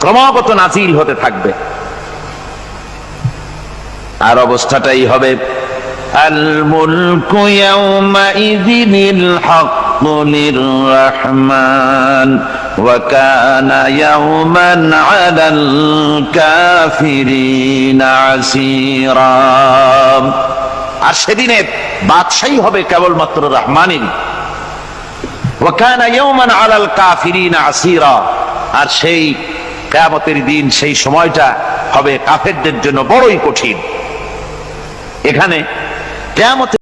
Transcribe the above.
ক্রমাগত নাজিল হতে থাকবে। আর অবস্থাটাই হবে আর সেদিনে বাদশাহী হবে কেবলমাত্র রহমানেরই ওয়াকানা ইয়াওমান আলাল কাফিরিনা আসীরা। আর সেই কিয়ামতের দিন সেই সময়টা হবে কাফেরদের জন্য বড়ই কঠিন। এখানে কিয়ামতের